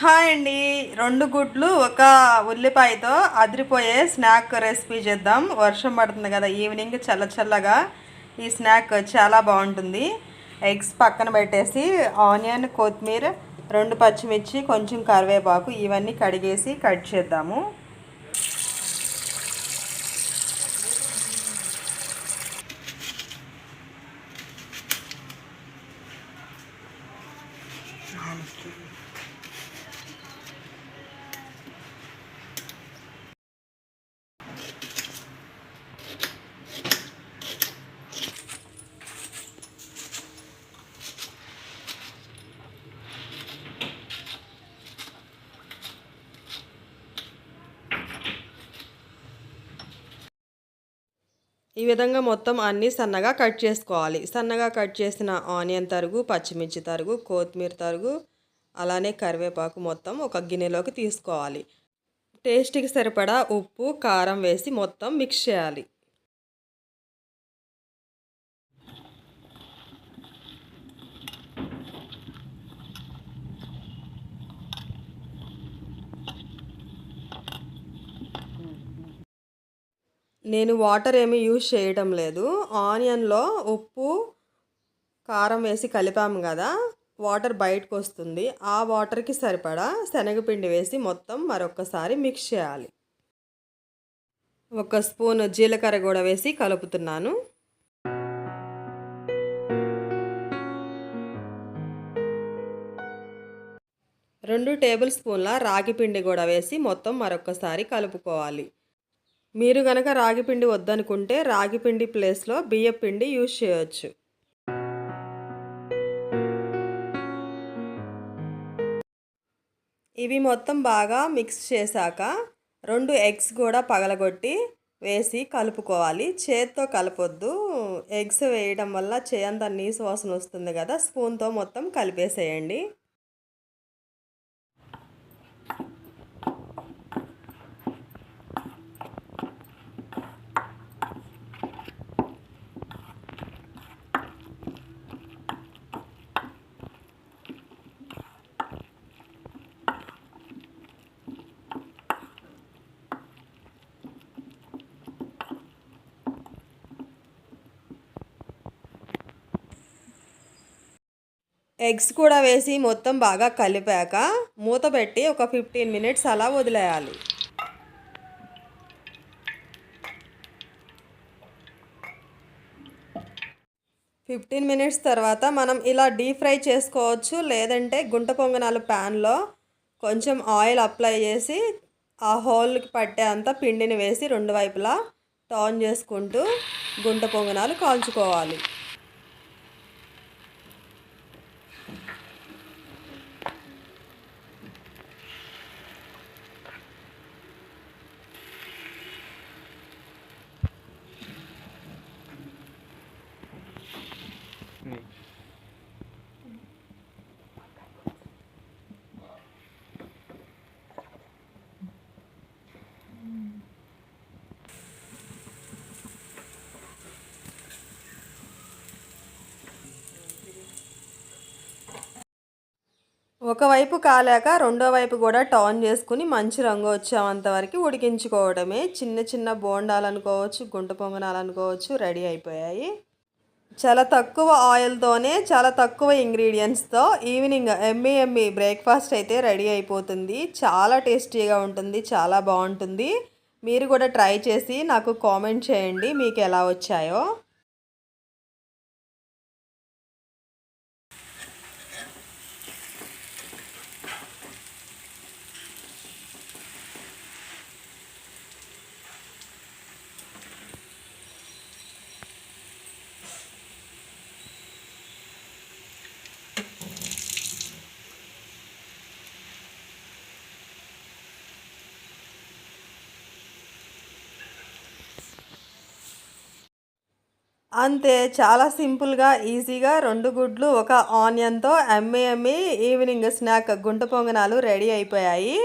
Hi అండి. రెండు గుడ్లు ఒక ఉల్లిపాయతో అదిరిపోయే స్నాక్ రెసిపీ చేద్దాం. వర్షం పడుతుంది కదా ఈవినింగ్ చల్ల చల్లగా ఈ స్నాక్ చాలా బాగుంటుంది. ఎగ్స్ పక్కన పెట్టేసి ఆనియన్ కొత్తిమీర రెండు పచ్చిమిర్చి కొంచెం కరివేపాకు ఇవన్నీ కడిగేసి కట్ చేద్దాము. ఈ విధంగా మొత్తం అన్నీ సన్నగా కట్ చేసుకోవాలి. సన్నగా కట్ చేసిన ఆనియన్ తరుగు పచ్చిమిర్చి తరుగు కొత్తిమీర తరుగు అలానే కరివేపాకు మొత్తం ఒక గిన్నెలోకి తీసుకోవాలి. టేస్ట్కి సరిపడా ఉప్పు కారం వేసి మొత్తం మిక్స్ చేయాలి. నేను వాటర్ ఏమీ యూజ్ చేయడం లేదు. ఆనియన్లో ఉప్పు కారం వేసి కలిపాము కదా వాటర్ బయటకు వస్తుంది. ఆ వాటర్కి సరిపడా శనగపిండి వేసి మొత్తం మరొకసారి మిక్స్ చేయాలి. ఒక స్పూన్ జీలకర్ర కూడా వేసి కలుపుతున్నాను. రెండు టేబుల్ స్పూన్ల రాగి పిండి కూడా వేసి మొత్తం మరొకసారి కలుపుకోవాలి. మీరు గనక రాగి పిండి వద్దనుకుంటే రాగిపిండి ప్లేస్లో బియ్య పిండి యూజ్ చేయొచ్చు. ఇవి మొత్తం బాగా మిక్స్ చేశాక రెండు ఎగ్స్ కూడా పగలగొట్టి వేసి కలుపుకోవాలి. చేత్తో కలపొద్దు. ఎగ్స్ వేయడం వల్ల చేయంత నీసు వాసన వస్తుంది కదా స్పూన్తో మొత్తం కలిపేసేయండి. ఎగ్స్ కూడా వేసి మొత్తం బాగా కలిపాక మూత పెట్టి ఒక ఫిఫ్టీన్ మినిట్స్ అలా వదిలేయాలి. ఫిఫ్టీన్ మినిట్స్ తర్వాత మనం ఇలా డీప్ ఫ్రై చేసుకోవచ్చు. లేదంటే గుంట పొంగనాలు ప్యాన్లో కొంచెం ఆయిల్ అప్లై చేసి ఆ హోల్కి పట్టే అంత పిండిని వేసి రెండు వైపులా టర్న్ చేసుకుంటూ గుంట పొంగనాలు కాల్చుకోవాలి. ఒకవైపు కాలాక రెండో వైపు కూడా టర్న్ చేసుకుని మంచి రంగు వచ్చేంత వరకు ఉడికించుకోవడమే. చిన్న చిన్న బోండాలు అనుకోవచ్చు గుంట పొంగనాలు అనుకోవచ్చు రెడీ అయిపోయాయి. చాలా తక్కువ ఆయిల్తోనే చాలా తక్కువ ఇంగ్రీడియంట్స్తో ఈవినింగ్ ఎమ్మి ఎమ్మి బ్రేక్ఫాస్ట్ అయితే రెడీ అయిపోతుంది. చాలా టేస్టీగా ఉంటుంది చాలా బాగుంటుంది. మీరు కూడా ట్రై చేసి నాకు కామెంట్ చేయండి మీకు ఎలా వచ్చాయో. అంతే చాలా సింపుల్గా ఈజీగా రెండు గుడ్లు ఒక ఆనియన్తో ఎమ్మి ఎమ్మి ఈవినింగ్ స్నాక్ గుంట పొంగనాలు రెడీ అయిపోయాయి.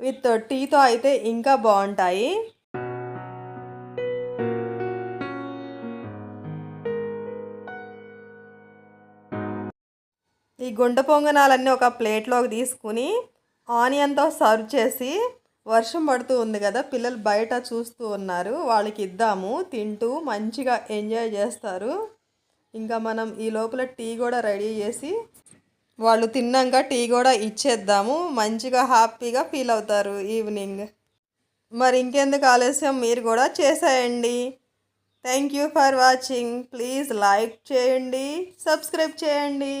విత్ టీతో అయితే ఇంకా బాగుంటాయి. ఈ గుంట పొంగనాలన్నీ ఒక ప్లేట్లోకి తీసుకుని ఆనియన్తో సర్వ్ చేసి వర్షం పడుతూ ఉంది కదా పిల్లలు బయట చూస్తూ ఉన్నారు. వాళ్ళకి ఇద్దాము తింటూ మంచిగా ఎంజాయ్ చేస్తారు. ఇంకా మనం ఈ లోపల టీ కూడా రెడీ చేసి వాళ్ళు తిన్నాక టీ కూడా ఇచ్చేద్దాము. మంచిగా హ్యాపీగా ఫీల్ అవుతారు ఈవినింగ్. మరి ఇంకెందుకు ఆలస్యం? మీరు కూడా చేసేయండి. Thank you for watching please like చేయండి సబ్స్క్రైబ్ చేయండి.